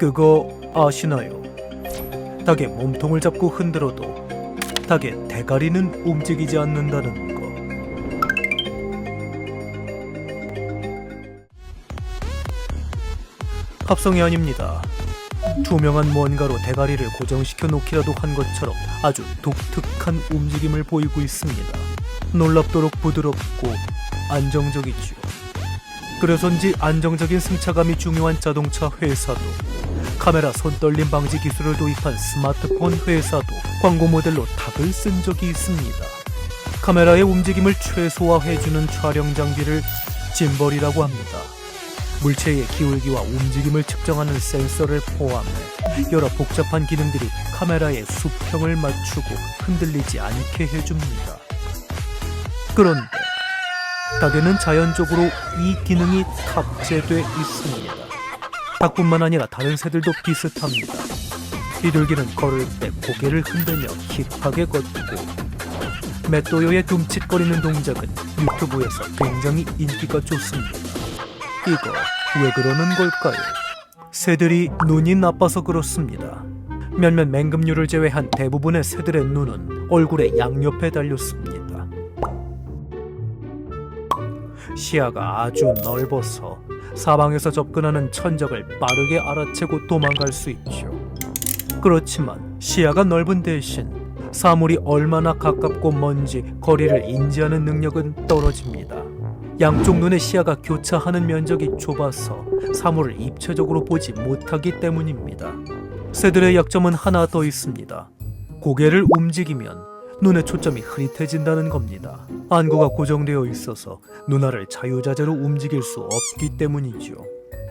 그거 아시나요? 닭의 몸통을 잡고 흔들어도 닭의 대가리는 움직이지 않는다는 거. 합성이 아닙니다. 투명한 뭔가로 대가리를 고정시켜 놓기라도 한 것처럼 아주 독특한 움직임을 보이고 있습니다. 놀랍도록 부드럽고 안정적이지요. 그래서인지 안정적인 승차감이 중요한 자동차 회사도 카메라 손떨림 방지 기술을 도입한 스마트폰 회사도 광고 모델로 닭을 쓴 적이 있습니다. 카메라의 움직임을 최소화해주는 촬영 장비를 짐벌이라고 합니다. 물체의 기울기와 움직임을 측정하는 센서를 포함해 여러 복잡한 기능들이 카메라의 수평을 맞추고 흔들리지 않게 해줍니다. 그런데 닭에는 자연적으로 이 기능이 탑재돼 있습니다. 닭뿐만 아니라 다른 새들도 비슷합니다. 비둘기는 걸을 때 고개를 흔들며 힙하게 걷고 맷도요의 둠칫거리는 동작은 유튜브에서 굉장히 인기가 좋습니다. 이거 왜 그러는 걸까요? 새들이 눈이 나빠서 그렇습니다. 몇몇 맹금류를 제외한 대부분의 새들의 눈은 얼굴의 양옆에 달렸습니다. 시야가 아주 넓어서 사방에서 접근하는 천적을 빠르게 알아채고 도망갈 수 있죠. 그렇지만 시야가 넓은 대신 사물이 얼마나 가깝고 먼지 거리를 인지하는 능력은 떨어집니다. 양쪽 눈의 시야가 교차하는 면적이 좁아서 사물을 입체적으로 보지 못하기 때문입니다. 새들의 약점은 하나 더 있습니다. 고개를 움직이면 눈의 초점이 흐릿해진다는 겁니다. 안구가 고정되어 있어서 눈알을 자유자재로 움직일 수 없기 때문이지요.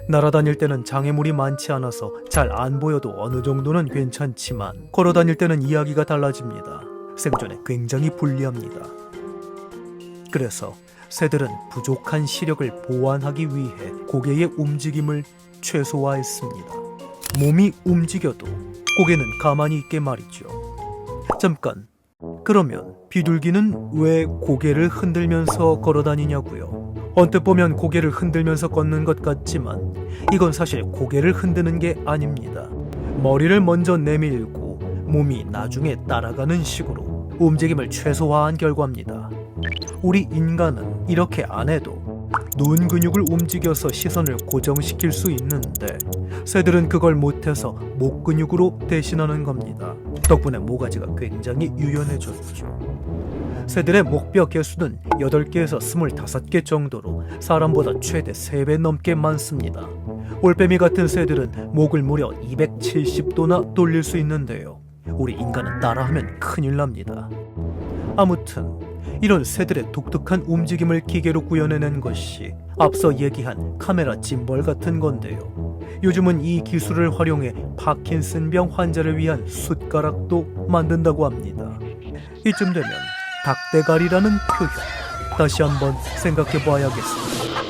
날아다닐 때는 장애물이 많지 않아서 잘 안 보여도 어느 정도는 괜찮지만 걸어 다닐 때는 이야기가 달라집니다. 생존에 굉장히 불리합니다. 그래서 새들은 부족한 시력을 보완하기 위해 고개의 움직임을 최소화했습니다. 몸이 움직여도 고개는 가만히 있게 말이죠. 잠깐. 그러면 비둘기는 왜 고개를 흔들면서 걸어 다니냐고요? 언뜻 보면 고개를 흔들면서 걷는 것 같지만 이건 사실 고개를 흔드는 게 아닙니다. 머리를 먼저 내밀고 몸이 나중에 따라가는 식으로 움직임을 최소화한 결과입니다. 우리 인간은 이렇게 안 해도 눈 근육을 움직여서 시선을 고정시킬 수 있는데 새들은 그걸 못해서 목 근육으로 대신하는 겁니다. 덕분에 모가지가 굉장히 유연해졌죠. 새들의 목뼈 개수는 8개에서 25개 정도로 사람보다 최대 3배 넘게 많습니다. 올빼미 같은 새들은 목을 무려 270도나 돌릴 수 있는데요. 우리 인간은 따라하면 큰일 납니다. 아무튼 이런 새들의 독특한 움직임을 기계로 구현해낸 것이 앞서 얘기한 카메라 짐벌 같은 건데요. 요즘은 이 기술을 활용해 파킨슨병 환자를 위한 숟가락도 만든다고 합니다. 이쯤 되면 닭대가리라는 표현 다시 한번 생각해 봐야겠습니다.